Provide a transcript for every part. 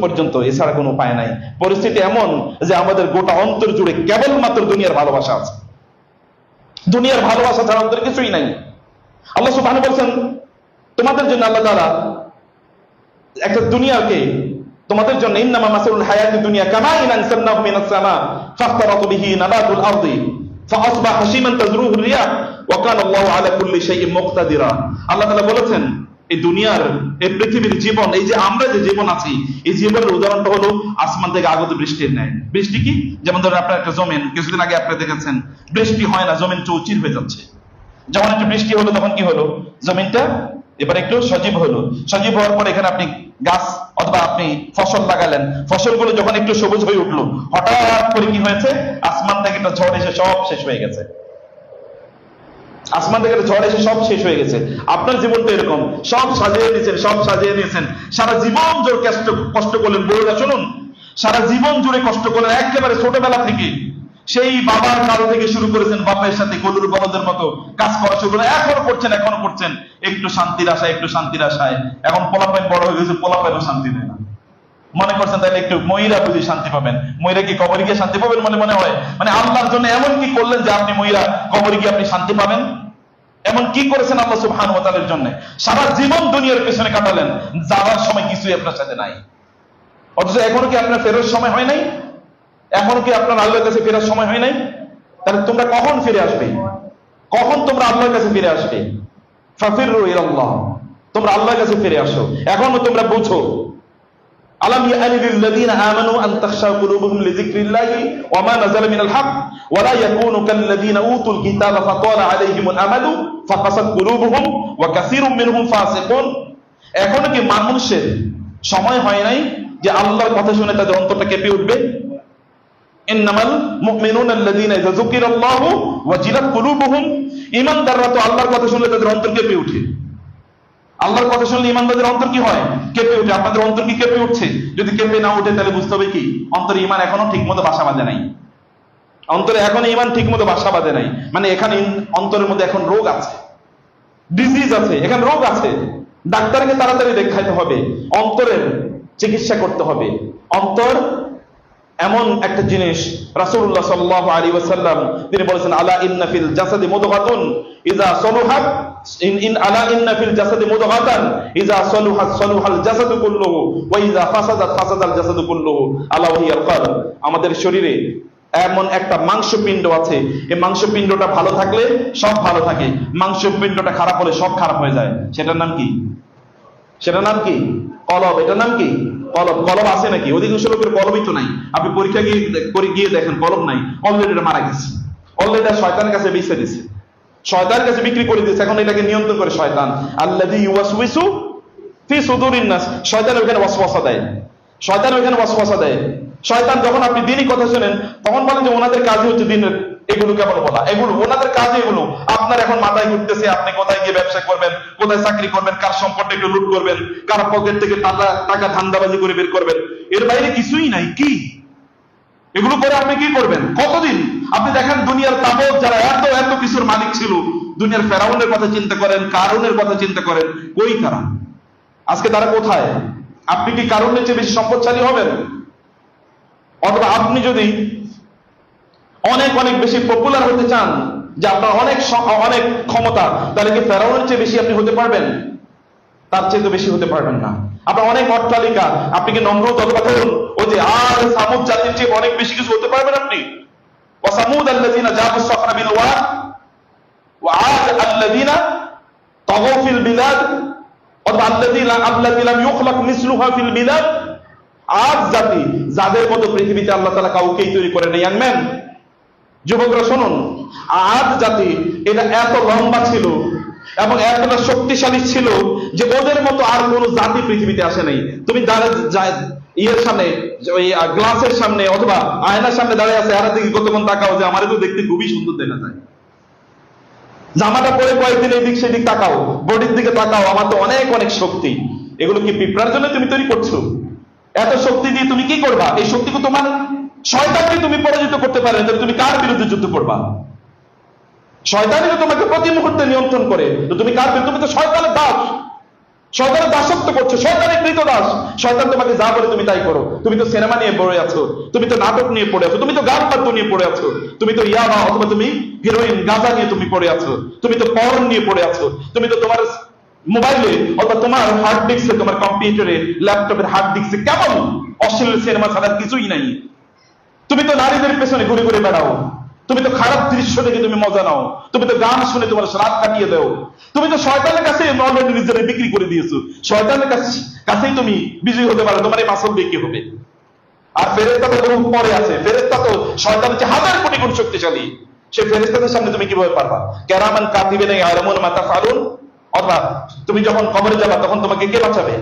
পর্যন্ত এছাড়া কোনো উপায় নাই। পরিস্থিতি এমন যে আমাদের গোটা অন্তর জুড়ে কেবলমাত্র দুনিয়ার ভালোবাসা আছে। দুনিয়ার ভালোবাসা ছাড়া অন্তরে কিছুই নাই। আল্লাহ সুবহান বলছেন, তোমাদের জন্য আল্লাহ তাআলা একটা দুনিয়াকে, তোমাদের জন্য ইন্নামা মাসালুল হায়াতি দুনিয়া কামা ইন আনসালনাহু মিনাস সামা, ফাখতারাত বিহি নাবাতুল আরদি, ফাআসবাহ হাশিমান তাজরুহু রিয়াহ, ওয়া কানা আল্লাহু আলা কুল্লি শাইইন মুকতাদিরা। আল্লাহ তাআলা বলেছেন এই দুনিয়ার, এই পৃথিবীর জীবন, এই যে আমরা যে জীবন আছি, এই জীবনের উদাহরণটা হলো আসমান থেকে আগত বৃষ্টির ন্যায়। বৃষ্টি কি? যেমন ধরুন আপনার একটা জমিন, কিছুদিন আগে আপনি দেখেছেন, বৃষ্টি হয় না, জমিন চৌচির হয়ে যাচ্ছে। যখন একটু বৃষ্টি হলো, তখন কি হলো? জমিনটা এবার একটু সজীব হলো। সজীব হওয়ার পর এখানে আপনি গাছ অথবা আপনি ফসল লাগালেন। ফসলগুলো যখন একটু সবুজ হয়ে উঠল, হঠাৎ করে কি হয়েছে? আসমান থেকে একটা ঝড় এসে সব শেষ হয়ে গেছে। আসমান থেকে ঝড় এসে সব শেষ হয়ে গেছে। আপনার জীবনটা এরকম। সব সাজিয়ে নিয়েছেন সব সাজিয়ে নিয়েছেন। সারা জীবন জোর কষ্ট কষ্ট করলেন বউরা, শুনুন। সারা জীবন জুড়ে কষ্ট করলেন একেবারে ছোটবেলা থেকে। সেই বাবার কাল থেকে শুরু করেছেন বাপের সাথে গরুর বলদের মতো কাজ করা শুরু করে এখনও করছেন এখনও করছেন। একটু শান্তির আশায়, একটু শান্তির আশায়। এখন পোলাপাইন বড় হয়ে গেছে পোলাপাইনও শান্তি নেয় না। মনে করছেন তাহলে একটু ময়রা বুঝি শান্তি পাবেন। ময়রা কি কবরে গিয়ে শান্তি পাবেন মনে মনে হয়? মানে আল্লাহর জন্য এমন কি করলেন যে আপনি ময়রা কবরে গিয়ে আপনি শান্তি পাবেন? এমন কি করেছেন আল্লাহ সুবহানাহু ওয়া তাআলার জন্য? সারা জীবন দুনিয়ার পেছনে কাটালেন, যাওয়ার সময় কিছুই আপনার সাথে নাই। অথচ এখনও কি আপনার ফেরার সময় হয় নাই? এখনও কি আপনার আল্লাহর কাছে ফেরার সময় হয় নাই? তাহলে তোমরা কখন ফিরে আসবে? কখন তোমরা আল্লাহর কাছে ফিরে আসবে? ফাফিরু ইলাল্লাহ। তোমরা আল্লাহর কাছে ফিরে আসো। এখনও তোমরা বুঝো। আলাম ইয়ানি লিল্লাযিনা আমানু আন তাখশা কুলুবুহুম লিযিকরিল্লাহি ওয়া মা নাযালা মিনাল হক ওয়া লা ইয়াকুনু কাল্লাযিনা উতুল কিতাবা ফাতালা আলাইহিমুল আমাদু ফাকাসাত কুলুবুহুম ওয়া কাসীরুম মিনহুম ফাসিকুন এখনও কি মানুষের সময় হয় নাই যে আল্লাহর কথা শুনে তাদের অন্তরটা কেঁপে উঠবে? ইন্নামাল মুমিনুনা আল্লাযীনা ইযা যুকিরাল্লাহু ওয়াজিলাত কুলুবুহুম। ঈমানদাররা তো আল্লাহর কথা শুনলে তাদের অন্তর কেঁপে ওঠে আল্লাহর কথা শুনলে ইমানদারদের অন্তর কি হয়? কেঁপে ওঠে। আপনাদের অন্তর কি কেঁপে উঠছে? যদি কেঁপে না ওঠে, তাহলে বুঝতে হবে কি? অন্তরে ইমান এখনও ঠিক মতো বাসা বাঁধে নাই। অন্তরে এখনও ইমান ঠিক মতো বাসা বাঁধে নাই। মানে এখানে অন্তরের মধ্যে এখন রোগ আছে। ডিজিজ আছে। এখানে রোগ আছে। ডাক্তারকে তাড়াতাড়ি দেখাইতে হবে। অন্তরের চিকিৎসা করতে হবে। অন্তর এমন একটা জিনিস রাসূলুল্লাহ সাল্লাল্লাহু আলাইহি ওয়াসাল্লাম, তিনি বলেছেন, আলা ইন্না ফিল জাসাদি মুদগাতুন, ইযা সলুহাত, ইন আলা জাসাদি সলুহাত, সলুহাল জাসাদু ফাসাদাত, ফাসাদাল জাসাদু আলা আমাদের শরীরে এমন একটা মাংসপিণ্ড আছে, এই মাংসপিণ্ডটা ভালো থাকলে সব ভালো থাকে, মাংসপিণ্ডটা খারাপ হলে সব খারাপ হয়ে যায়। সেটার নাম কি? সেটার নাম কি? কলব, এটার নাম কি? কলব কলব আছে নাকি? অধিকাংশ লোকের কলবই তো নাই। আপনি পরীক্ষা গিয়ে গিয়ে দেখেন কলব নাই। অলরেডি এটা মারা গেছে। অলরেডি শয়তানের কাছে বেঁচে দিছে। শয়তানের কাছে বিক্রি করে দিচ্ছে এখন এটাকে নিয়ন্ত্রণ করে শয়তান। আল্লাযী ইউওয়াসউইসু ফি সুদুরিন নাস। শয়তান ওখানে ওয়াসওয়াসা দেয়। শয়তান ওখানে ওয়াসওয়াসা দেয়। শয়তান যখন আপনি দিনই কথা শুনেন, তখন বলেন যে ওনাদের কাজই হচ্ছে দিনের এগুলো কেমন বলা, এগুলো, ওনাদের কাজ এগুলো। আপনার এখন মাথায় ঘুরতেছে, আপনি কোথায় গিয়ে ব্যবসা করবেন, কোথায় চাকরি করবেন, কার সম্পদটা একটু লুট করবেন, কার পকেট থেকে টাকা ধান্দাবাজি করে বের করবেন। এর বাইরে কিছুই নাই, কি? এগুলো করে আপনি কি করবেন? কতদিন? আপনি দেখেন দুনিয়ার তাবৎ যারা এত এত কিছুর মালিক ছিল, দুনিয়ার ফেরাউনের কথা চিন্তা করেন কারণের কথা চিন্তা করেন, কই তারা? আজকে তারা কোথায়? আপনি কি কারণের চেয়ে বেশি সম্পদশালী হবেন? অথবা আপনি যদি অনেক অনেক বেশি পপুলার হতে চান যে আপনার অনেক স- অনেক ক্ষমতা তাহলে কি ফেরাউনের চেয়ে বেশি আপনি হতে পারবেন তার চেয়ে তো বেশি হতে পারবেন না আপনার অনেক অট্টালিকা আপনি কি নম্রত অথবা ধরুন ওই যে আর সামুদ জাতির চেয়ে অনেক বেশি কিছু হতে পারবেন আপনি وثمود الذين جابوا الصخر بالواد وعاد الذين طغوا في البلاد অথবা الذين الذي لم يخلق مثلها في البلاد আজ জাতি যাদের মতো পৃথিবীতে আল্লাহ তাআলা কাউকেই তৈরি করে নেই আনবেন যুবকরা শুনুন, আজ জাতি এটা এত লম্বা ছিল এবং এতটা শক্তিশালী ছিল যে ওদের মতো আর কোনো জাতি পৃথিবীতে আসে নাই। তুমি ইয়ের সামনে গ্লাসের সামনে অথবা আয়নার সামনে দাঁড়িয়ে আছে, আর দিকে কতক্ষণ তাকাও যে আমার তো দেখতে খুবই সুন্দর দেখা যায়। জামাটা পরে কয়েকদিন এই দিক সেদিক তাকাও, বডির দিকে তাকাও, আমার তো অনেক অনেক শক্তি। এগুলো কি পিঁপড়ার জন্য তুমি তৈরি করছ? এত শক্তি দিয়ে তুমি কি করবা? এই শক্তিকে তোমার শয়তানকে তুমি পরাজিত করতে পারবে তাহলে তুমি কার বিরুদ্ধে যুদ্ধ করবা? শয়তানই তো তোমাকে প্রতি মুহূর্তে নিয়ন্ত্রণ করে। তো তুমি কার তুমি তো শয়তানের দাস। শয়তানের দাসত্ব করছ, শয়তানের কৃত দাস। শয়তান তোমাকে যা বলে তুমি তাই করো। তুমি তো সিনেমা নিয়ে পড়ে আছো, তুমি তো নাটক নিয়ে পড়ে আছো, তুমি তো গান বাদ্য নিয়ে পড়ে আছো, তুমি তো ইয়াবা অথবা তুমি হিরোইন গাঁজা নিয়ে তুমি পড়ে আছো, তুমি তো পর্ন নিয়ে পড়ে আছো, তুমি তো তোমার মোবাইলে অথবা তোমার হার্ড ডিস্কে তোমার কম্পিউটারে ল্যাপটপের হার্ড ডিস্কে কেমন অশ্লীল সিনেমা ছাড়া কিছুই নাই। তুমি তো নারীদের পেছনে ঘুরে ঘুরে বেড়াও। তুমি তো খারাপ দৃশ্য দেখে তুমি মজা নাও। তুমি তো গান শুনে তোমার রাত কাটিয়ে দাও। তুমি তো শয়তানের কাছে অলরেডি নিজের বিক্রি করে দিয়েছ। শয়তানের কাছে কাছেই তুমি বিজয়ী হতে পারো, তোমার এই মাসল কি হবে। আর ফেরেস্তা তো বহু পরে আছে। ফেরেস্তা তো শয়তান হচ্ছে হাজার কোটি গুণ শক্তিশালী। সেই ফেরেস্তাদের সামনে তুমি কীভাবে পারবা? কেরামান কাতিবে নেই আরমন মাতা ফারুন অথবা তুমি যখন কবরে যাবা, তখন তোমাকে কে বাঁচাবে?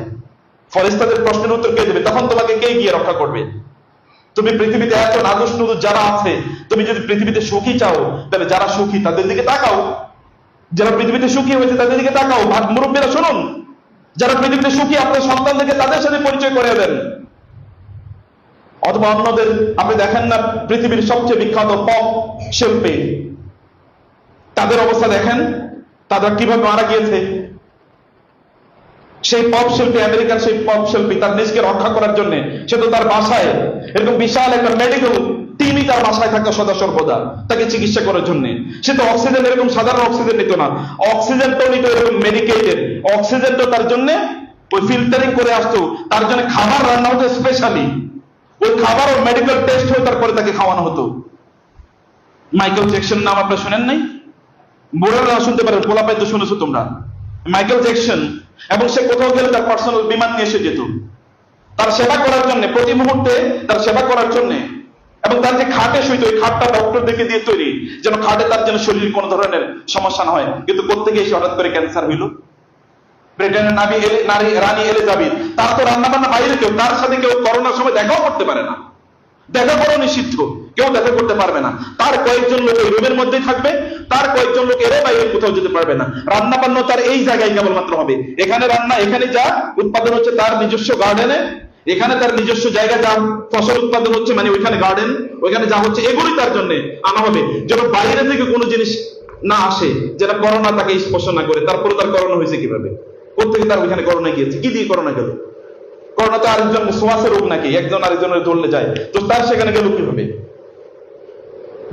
ফরেস্তাদের প্রশ্নের উত্তর কে দেবে? তখন তোমাকে কে গিয়ে রক্ষা করবে? তুমি পৃথিবীতে এত নাদুস যারা আছে, তুমি যদি পৃথিবীতে সুখী চাও, তাহলে যারা সুখী তাদের দিকে তাকাও। যারা পৃথিবীতে সুখী হয়েছে তাদের দিকে তাকাও। মুরব্বীরা শুনুন, যারা পৃথিবীতে সুখী, আপনার সন্তানদেরকে তাদের সাথে পরিচয় করে দেন। অথবা অন্যদের, আপনি দেখেন না, পৃথিবীর সবচেয়ে বিখ্যাত পপ শিল্পী। তাদের অবস্থা দেখেন, তারা কীভাবে মারা গিয়েছে সেই পপ শিল্পী, আমেরিকার সেই পপ শিল্পী তার নিজকে রক্ষা করার জন্য সে তো তার বাসায়, এরকম বিশাল একটা মেডিকেল টিমই তার বাসায় থাকতো সদা সর্বদা তাকে চিকিৎসা করার জন্য। সে তো অক্সিজেন এরকম সাধারণ অক্সিজেন নিত না। অক্সিজেন তো নিত এরকম মেডিকেটেড তো তার জন্য ওই ফিল্টারিং করে আসতো, তার জন্য খাবার রান্না হতো স্পেশালি ওই খাবার ও মেডিকেল টেস্ট হয়ে তারপরে তাকে খাওয়ানো হতো। মাইকেল জ্যাকসন নাম আপনারা শুনেন নাই? বুড়ারা শুনতে পারেন, পোলাপাই তো শুনেছো তোমরা। মাইকেল জ্যাকসন এবং সে কোথাও গেলে তার পার্সোনাল বিমান নিয়ে এসে যেত। তার সেবা করার জন্য, প্রতি মুহূর্তে তার সেবা করার জন্য এবং তার যে খাটে শুইত, ওই খাটটা ডক্টর দেখে দিয়ে তৈরি, যেন খাটে তার যেন শরীরে কোনো ধরনের সমস্যা না হয়। কিন্তু কোথেকে এসে হঠাৎ করে ক্যান্সার হইল? ব্রিটেনের নাবি এলে, নারী, রানী এলিজাবেথ, তার তো রান্না বান্না বাইরে কেউ, তার সাথে কেউ করোনার সময় দেখাও করতে পারে না। দেখা করো নিষিদ্ধ, কেউ দেখা করতে পারবে না। তার কয়েকজন লোক ওই রুমের মধ্যেই থাকবে তার কয়েকজন লোক এর বাইরে কোথাও যেতে পারবে না। রান্না বান্না তার এই জায়গায় কেবলমাত্র হবে। এখানে রান্না, এখানে যা উৎপাদন হচ্ছে তার নিজস্ব গার্ডেনে এখানে তার নিজস্ব জায়গা, যা ফসল উৎপাদন হচ্ছে মানে ওইখানে গার্ডেন ওইখানে যা হচ্ছে এগুলি তার জন্য আনা হবে। যেন বাইরে থেকে কোনো জিনিস না আসে যেটা করোনা তাকে স্পর্শ না করে, তারপরে তার করোনা হয়েছে কীভাবে? কোথেকে তার ওইখানে করোনা গিয়েছে? কি দিয়ে করোনা গেল? করোনা তো আরেকজন সোয়াসের রোগ নাকি? একজন আরেকজনের ধরলে যায়। তো তার সেখানে গেল কীভাবে?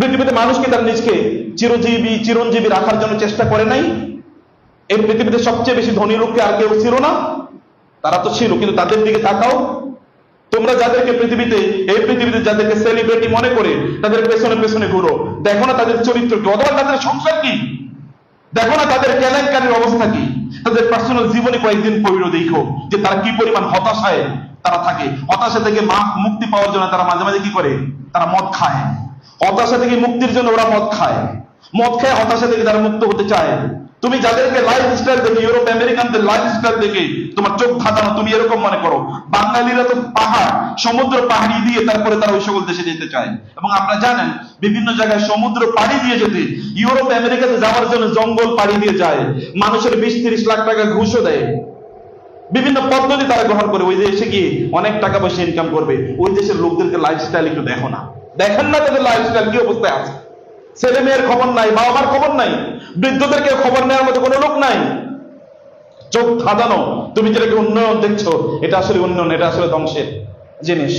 পৃথিবীতে মানুষ কি তার নিজকে চিরজীবী, চিরঞ্জীবী রাখার জন্য চেষ্টা করে নাই? এই পৃথিবীতে সবচেয়ে বেশি ধনী লোককে আর কেউ ছিল না? তারা তো ছিল, কিন্তু তাদের দিকে তাকাও। তোমরা যাদেরকে পৃথিবীতে, এই পৃথিবীতে যাদেরকে সেলিব্রিটি মনে করে, তাদের পেছনে পেছনে ঘুরো। দেখো না তাদের চরিত্র কি? অথবা তাদের সংসার কি? দেখো না তাদের কেলেঙ্কারির অবস্থা কি? তাদের পার্সোনাল জীবনে কয়েকদিন পড়ো দেখো যে তারা কি পরিমাণ হতাশায় তারা থাকে। হতাশা থেকে মা- মুক্তি পাওয়ার জন্য তারা মাঝে মাঝে কি করে? তারা মদ খায়। হতাশা থেকে মুক্তির জন্য ওরা মদ খায়। মদ খায় হতাশা থেকে তারা মুক্ত হতে চায়। তুমি যাদেরকে লাইফ স্টাইল দেখে ইউরোপ আমেরিকানদের লাইফ স্টাইল দেখে তোমার চোখ ধাঁধানো, তুমি এরকম মনে করো। বাঙালিরা তো পাহাড়, সমুদ্র পাহাড়ি দিয়ে তারপরে তারা ওই সকল দেশে যেতে চায়। এবং আপনারা জানেন, বিভিন্ন জায়গায় সমুদ্র পাড়ি দিয়ে যেতে ইউরোপ আমেরিকাতে যাওয়ার জন্য জঙ্গল পাড়ি দিয়ে যায়। মানুষের বিশ তিরিশ লাখ টাকা ঘুষও দেয়। বিভিন্ন পদ্ধতি তারা গ্রহণ করে। ওই দেশে গিয়ে অনেক টাকা পয়সা ইনকাম করবে। ওই দেশের লোকদেরকে লাইফস্টাইল একটু দেখো না। দেখেন না তাদের লাইফস্টাইল কি অবস্থায় আছে। ছেলে মেয়ের খবর নাই বাবার খবর নাই, বৃদ্ধদেরকে খবর নেওয়ার মতো কোনো লোক নাই। চোখ ধাঁধানো, তুমি যেটাকে উন্নয়ন দেখছ, এটা আসলে উন্নয়ন, এটা আসলে ধ্বংসের জিনিস।